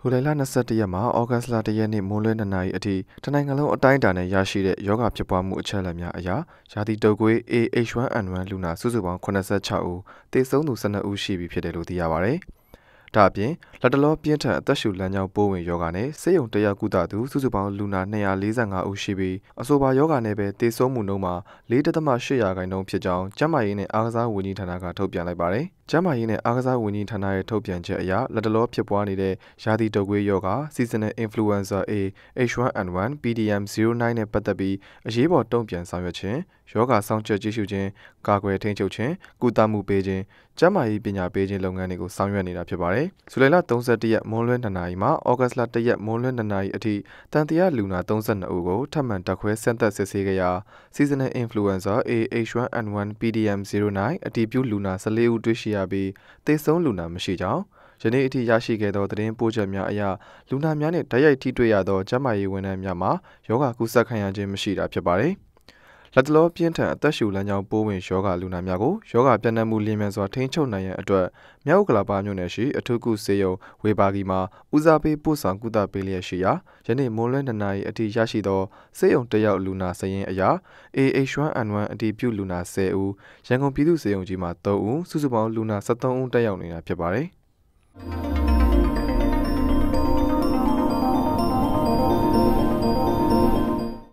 ဟိုလိုင်လ22ရက်မှာဩဂတ်စ်လ1ရက်နေ့မိုးလွဲ2နာရီအထိတနိုင်ငံလုံးအတိုင်းအတာနဲ့ရရှိတဲ့ယောဂဖြစ်ပွားမှုအချက်အလက်များအရရာသီတုပ်ကွေး AH1N1 လူနာစုစုပေါင်း86ဦးသေဆုံးသူ12ဦးရှိပြီဖြစ်တယ်လို့သိရပါဗျ။ဒါအပြင်လက်တလောပြင်းထန်အသက်ရှူလမ်းကြောင်းပိုးဝင်ယောဂနဲ့ဆေးရုံတက်ရောက်ကုသသူစုစုပေါင်းလူနာ245ဦးရှိပြီးအဆိုပါယောဂနဲ့ပဲသေဆုံးမှုနှုန်းမှာ4.8ရာခိုင်နှုန်းဖြစ်ကြောင်းကျန်းမာရေးနဲ့အားကစားဝန်ကြီးဌာနကထုတ်ပြန်လိုက်ပါတယ်။ ကျန်းမာရေးနဲ့အားကစားဝန်ကြီးဌာနရဲ့ထုတ်ပြန်ချက်အရလက်တလောဖြစ်ပွားနေတဲ့ရာသီတုပ်ကွေးယောဂ Seasonal Influenza A H1N1 PDM09 နဲ့ပတ်သက်ပြီးအရေးပေါ်တုံ့ပြန်ဆောင်ရွက်ခြင်းယောဂဆောင်ချက်ကြည့်ရှုခြင်းကာကွယ်ထိန်းချုပ်ခြင်းကုသမှုပေးခြင်းကျန်းမာရေးပညာပေးခြင်းလုပ်ငန်းတွေကိုဆောင်ရွက်နေတာဖြစ်ပါတယ်။ဇူလိုင်လ31ရက်မွန်းလွဲ2နာရီမှဩဂတ်လ1ရက်မွန်းလွဲ2နာရီအထိတန်တရားလူနာ32ဦးကိုထပ်မံတက်ခွဲဆင့်သက်စစ်ဆေးကြရာ Seasonal Influenza AH1N1 PDM09 အတည်ပြုလူနာ14ဦးတွေ့ရှိရပြီးသေဆုံးလူနာမရှိကြောင်းယနေ့အထိရရှိခဲ့သောသတင်းပို့ချက်များအရလူနာများနှင့်တိုက်ရိုက်ထိတွေ့ရသောကျန်းမာရေးဝန်ထမ်းများမှာယောဂကူးစက်ခံရခြင်းမရှိတာဖြစ်ပါတယ်။ လက်တလောပြင်းထန်အသက်ရှူလမ်းကြောင်းပိုးဝင်ယောဂလူနာများကိုယောဂပြန့်နှံ့မှုလျင်မြန်စွာထိန်းချုပ်နိုင်ရန်အတွက်မြောက်ကလာပါမြို့နယ်ရှိအထူးကုစေယုံဝေဘာဂီမှာဦးစားပေးပို့ဆောင်ကုသပေးလျက်ရှိရာယနေ့မွန်းလွဲ2နာရီအထိရရှိသောစေယုံတယောက်လူနာစရင်အရာ AH1N1 အတည်ပြုလူနာ10ဦးရန်ကုန်ပြည်သူ့စေယုံကြီးမှာ3ဦးစုစုပေါင်းလူနာ73ဦးတက်ရောက်နေတာဖြစ်ပါတယ်